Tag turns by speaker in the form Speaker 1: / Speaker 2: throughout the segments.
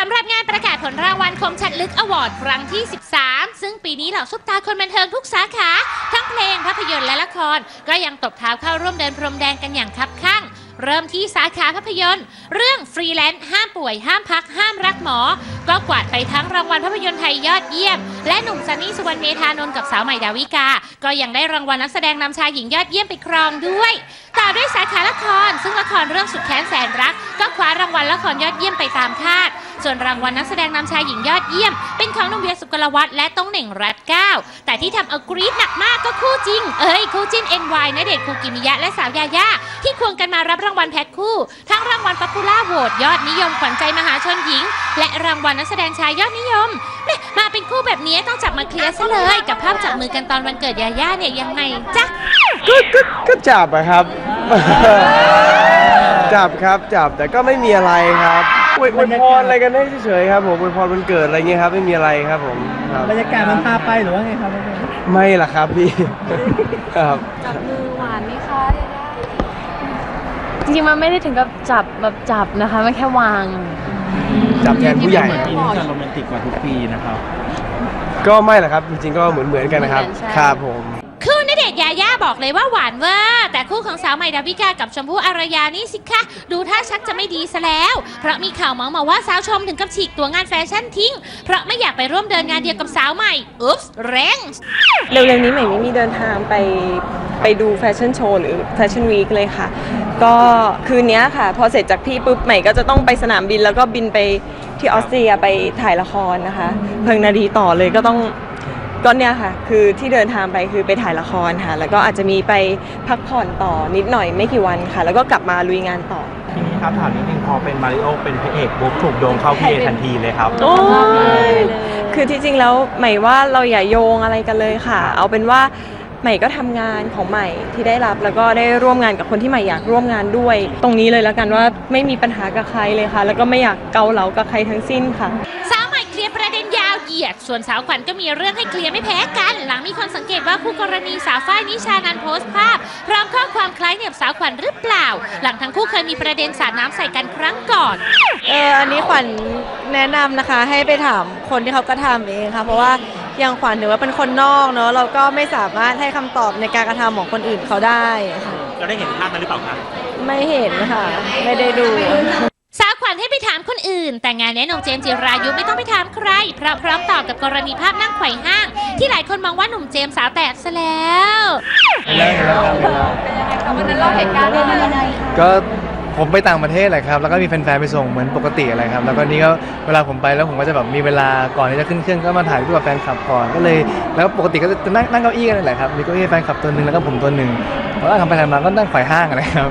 Speaker 1: สำหรับงานประกาศผลรางวัลคมชัดลึกอวอร์ดครั้งที่ 13 ซึ่งปีนี้เหล่าซุปตาคนบันเทิงทุกสาขา ทั้งเพลงภาพยนตร์และละคร ก็ยังตบเท้าเข้าร่วมเดินพรมแดงกันอย่างคับข้าง เริ่มที่สาขาภาพยนตร์ เรื่องฟรีแลนซ์ห้ามป่วยห้ามพัก ห้ามรักหมอ ก็กวาดไปทั้งรางวัลภาพยนตร์ไทยยอดเยี่ยม และหนุ่มซันนี่สุวรรณเมธานนท์กับสาวใหม่ดาวิกา ก็ยังได้รางวัลนักแสดงนำชายหญิงยอดเยี่ยมไปครองด้วยต่อด้วยสาขาละคร ซึ่งละครเรื่องสุดแค้นแสนรัก ก็คว้ารางวัลละครยอดเยี่ยมไปตามคาด ส่วนรางวัลนักแสดงนำชายหญิงยอดเยี่ยม เป็นของหนุ่มเวียสุกลวัฒน์และต้องเหน่งรัตเก้าแต่ที่ทำเอากรี๊ดหนักมากก็คู่จริง เอ้ยคู่จิ้น NY ณเดชน์คูกิมิยะและสาวยาย่าที่ควงกันมารับรางวัลแพ็คคู่ ทั้งรางวัลป๊อปปูล่าโหวตยอดนิยมขวัญใจมหาชนหญิง และรางวัลนักแสดงชายยอดนิยมแม่มาเป็นคู่แบบนี้ต้องจับมาเคลียร์ซะเลย กับภาพจับมือกันตอนวันเกิดยาย่าเนี่ยยังไงจ๊ะ
Speaker 2: ก็ก็ก็จับอะครับ จับครับจับแต่ก็ไม่มีอะไรครับ อวยอวยพรอะไรกันได้เฉยๆครับผมอวยพรวันเกิดอะไรเงี้ยครับไม่มีอะไรครับผมครับ
Speaker 3: บรรยากาศมันพาไปหรือว่าไงครับ
Speaker 2: ไม่ล่ะครับพี่ ครับ
Speaker 4: จับมือหวานไหมคะจริงๆมันไม่ได้ถึงกับจับแบบจับนะคะมันแค่วาง
Speaker 2: จับแทนผู้ใหญ่
Speaker 3: ปีนี้จะโรแมนติกกว่าทุกปีนะครับ
Speaker 2: ก็ไม่ล่ะครับ จริงๆก็เหมือนเหมือนๆกันนะครับ
Speaker 4: เหมือนกันใช่
Speaker 2: ครับผม
Speaker 1: คู่ณ เดชน์ยาย่าบอกเลยว่าหวานเวอร์แต่คู่ของสาวใหม่ดาวิกากับชมพู่อารยานี่สิคะดูท่าชักจะไม่ดีซะแล้ว เพราะมีข่าวเมาส์มาว่าสาวชมถึงกับฉีกตัวงานแฟชั่นทิ้ง เพราะไม่อยากไปร่วมเดินงานเดียวกับสาวใหม่อุ๊บส์แรง
Speaker 5: เร็วๆนี้ใหม่ไม่มีเดินทางไปไปดูแฟชั่นโชว์หรือแฟชั่นวีคเลยค่ะ ก็คืนนี้ค่ะ พอเสร็จจากพี่ปุ๊บใหม่ก็จะต้องไปสนามบินแล้วก็บินไปที่ออสเตรียไปถ่ายละครนะคะ เพิงนาดีต่อเลยก็ต้อง ก็เนี่ยค่ะ คือที่เดินทางไปคือไปถ่ายละครค่ะ แล้วก็อาจจะมีไปพักผ่อนต่อนิดหน่อยไม่กี่วันค่ะ แล้วก็กลับมาลุยงานต่อ
Speaker 3: ทีนี้ครับถามนิดนึงพอเป็นมาริโอเป็นพระเอกบุ๊กถูกโยงเข้าพี่เอทันทีเลยครับ
Speaker 5: โอ้ยคือที่จริงแล้วใหม่ว่าเราอย่าโยงอะไรกันเลยค่ะ เอาเป็นว่าใหม่ก็ทำงานของใหม่ที่ได้รับแล้วก็ได้ร่วมงานกับคนที่ใหม่อยากร่วมงานด้วย ตรงนี้เลยแล้วกันว่าไม่มีปัญหากับใครเลยค่ะ แล้วก็ไม่อยากเกาเหลากับใครทั้งสิ้นค่ะ
Speaker 1: สาวใหม่เคลียร์ประ เด็นยาวเหยียด ส่วนสาวขวัญก็มีเรื่องให้เคลียร์ไม่แพ้กัน หลังมีคนสังเกตว่าคู่กรณีสาวฝ้ายนิชานันท์โพสต์ภาพ พร้อมข้อความคล้ายเหนียบสาวขวัญหรือเปล่า หลังทั้งคู่เคยมีประเด็นสาดน้ำใส่กันครั้งก่อน
Speaker 6: เอออันนี้ขวัญแนะนำนะคะให้ไปถามคนที่เขากระทำเองค่ะเพราะว่าอย่างขวัญถือว่าเป็นคนนอกเนอะเราก็ไม่สามารถให้คำตอบในการกระทำของคนอื่นเขาได้ค่ะ
Speaker 3: เราได้เห็นภาพนั้นหรือเปล่าครับ
Speaker 6: ไม่เห็นค่ะ ไม่ได้ดู
Speaker 1: สาวขวัญให้ไปถามคนอื่น แต่งานแนะนงเจมส์จิรายุไม่ต้องไปถามใคร เพราะพร้อมตอบกับกรณีภาพนั่งไขว่ห้าง ที่หลายคนมองว่าหนุ่มเจมส์สาวแตกซะแล้ว
Speaker 7: ก็ ผมไปต่างประเทศแหละครับแล้วก็มีแฟนๆไปส่งเหมือนปกติอะไรครับแล้วก็นี่ก็เวลาผมไปแล้วผมก็จะแบบมีเวลาก่อนที่จะขึ้นเครื่องก็มาถ่ายรูปกับแฟนคลับก่อนก็เลย แล้วปกติก็จะนั่งนั่งเก้าอี้กันนั่นแหละครับมีเก้าอี้แฟนคลับตัวหนึ่งแล้วก็ผมตัวหนึ่งแล้วก็ทำไปทำมาก็นั่งไขว่ห้างอะไรครับ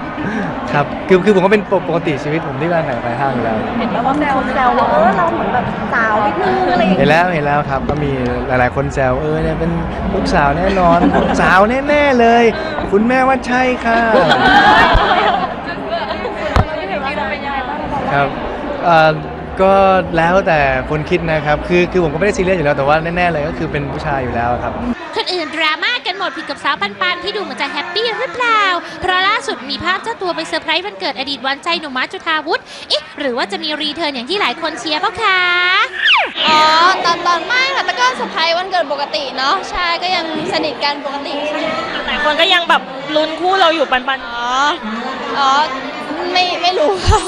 Speaker 7: ครับคือคือผมก็เป็นปกติชีวิตผมที่นั่งไขว่ห้างอยู่แล้ว
Speaker 5: เห็นแล้วว่าแซวแซวว่าเออเราเหมือนแบบสาวนิดนึงอะไรอย่างเงี้ย
Speaker 7: เห็นแล้วเห็นแล้วครับก็มีหลายๆคนแซวเออเนี่ยเป็นลูกสาวแน่นอน สาวแน่ๆเลย คุณแม่ว่าใช่ค่ะ ครับเอ่อก็แล้วแต่คนคิดนะครับ คือคือผมก็ไม่ได้ซีเรียสอยู่แล้วแต่ว่าแน่ๆเลยก็คือเป็นผู้ชายอยู่แล้วครับ
Speaker 1: คนอื่นดราม่ากันหมดผิดกับสาวปันปันที่ดูเหมือนจะแฮปปี้หรือเปล่า เพราะล่าสุดมีภาพเจ้าตัวไปเซอร์ไพรส์วันเกิดอดีตหวันใจหนุ่มมาร์คจุธาวุฒิเอ๊ะหรือว่าจะมีรีเทิร์นอย่างที่หลายคนเชียร์เปล่าคะ
Speaker 4: อ๋อ ตอนตอนไม่ค่ะแต่ก็เซอร์ไพรส์วันเกิดปกติเนาะใช่ก็ยังสนิทกันปกติใช่
Speaker 5: หลายคนก็ยังแบบลุ้นคู่เราอยู่ปันปัน
Speaker 4: อ๋อ อ๋อ ไม่ไม่รู้ค่ะ